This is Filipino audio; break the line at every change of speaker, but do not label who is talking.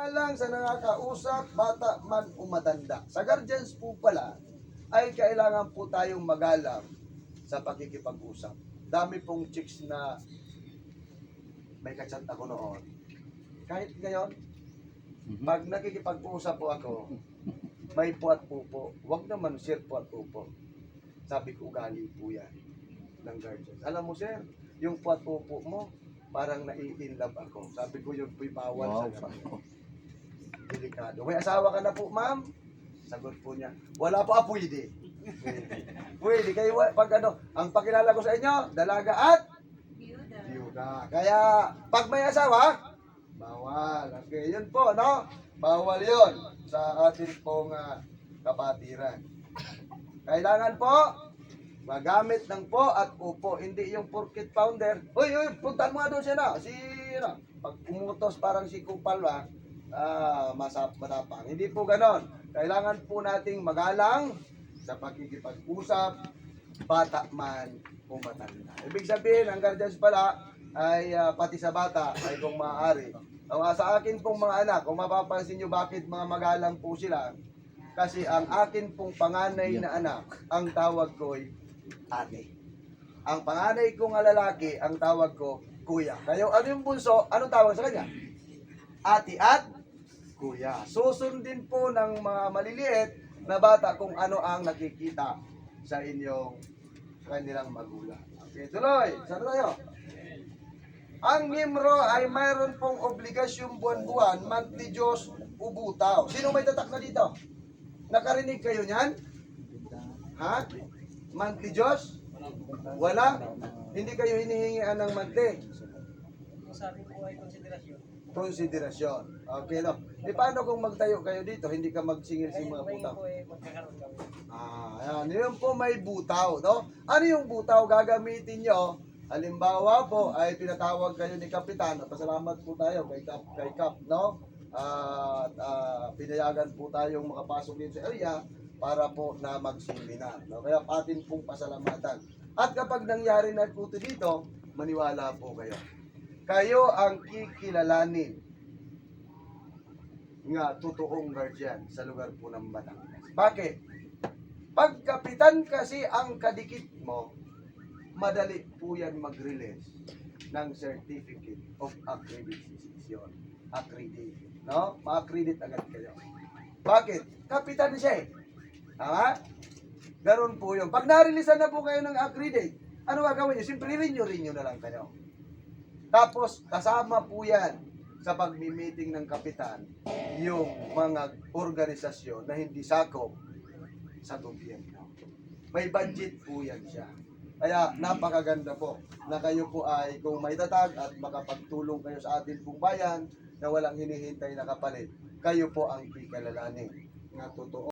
Alang sa nakakausap, bata man o matanda. Sa guardians po pala, ay kailangan po tayong magalang sa pakikipag-usap. Dami pong chicks na may kachat ako noon. Kahit ngayon, pag nakikipag-usap po ako, may puat po po. Huwag naman sir puat po po. Sabi ko, ugali po yan ng guardians. Alam mo sir, yung puat po po mo, parang nai-inlove ako. Sabi ko, yun po'y bawal sa ganun. Delikado. May asawa ka na po, ma'am? Sagot po niya, wala pa, ah, pwede. Pwede. Pwede. Kayo, pag ano, ang pakilala ko sa inyo, dalaga at Biyuda. Kaya, pag may asawa, bawal. Okay, yun po, no? Bawal yun sa ating pong ah, kapatiran. Kailangan po, magamit ng po at upo. Hindi yung porkit pounder. Uy, uy, puntan mo nga doon siya na. Si, ano, pag umutos parang si Kupal, ah, ah, masap, matapang. Hindi po ganon. Kailangan po nating magalang sa pakikipag-usap, bata man o matanda. Ibig sabihin, ang guardians pala ay ah, pati sa bata ay kung maaari. Ah, sa akin pong mga anak, kung mapapansin nyo bakit mga magalang po sila, kasi ang akin pong panganay na anak, ang tawag ko ay ate. Ang panganay kong lalaki, ang tawag ko kuya. Kayo, ano yung bunso? Anong tawag sa kanya? Ate at kuya. Susundin po ng mga maliliit na bata kung ano ang nakikita sa inyong kanilang magulang. Okay, tuloy. Saan tayo? Ang miyembro ay mayroon pong obligasyon buwan-buwan, monthly Diyos, ubutaw. Sino may tatak na dito? Nakarinig kayo niyan? Ha? Monthly Diyos? Wala? Hindi kayo hinihingian ng monthly?
Sabi ko ay konsiderasyon.
Konsiderasyon. Okay, no? E paano kung magtayo kayo dito, hindi ka magsingil sa mga butaw?
po ay magkakaroon kami.
Ah, ayan. Yun po may butaw, no? Ano yung butaw gagamitin nyo? Halimbawa po, ay pinatawag kayo ni Kapitan. At pasalamat po tayo kay Kap, kay Kap no? At ah, pinayagan po tayong makapasok dito sa area para po na magseminar. No? Kaya atin pong pasalamatan. At kapag nangyari na po ito dito, maniwala po kayo. Kayo ang kikilalanin nga totoong guardian sa lugar po ng Batangas. Bakit? Pag kapitan kasi ang kadikit mo, madali po yan mag-release ng Certificate of Accreditation. Accreditation. No? Ma-accredit agad kayo. Bakit? Kapitan siya eh. Tama? Ganon po yun. Pag na-releasean na po kayo ng accredit, ano gagawin nyo? Siyempre renew-renew na lang kayo. Tapos, kasama po yan sa pagmi-meeting ng kapitan yung mga organisasyon na hindi sakop sa gobyerno. May budget po yan siya. Kaya napakaganda po na kayo po ay kung may tatag at makapagtulong kayo sa atin pong bayan na walang hinihintay na kapalit, kayo po ang kikalalanin na totoo.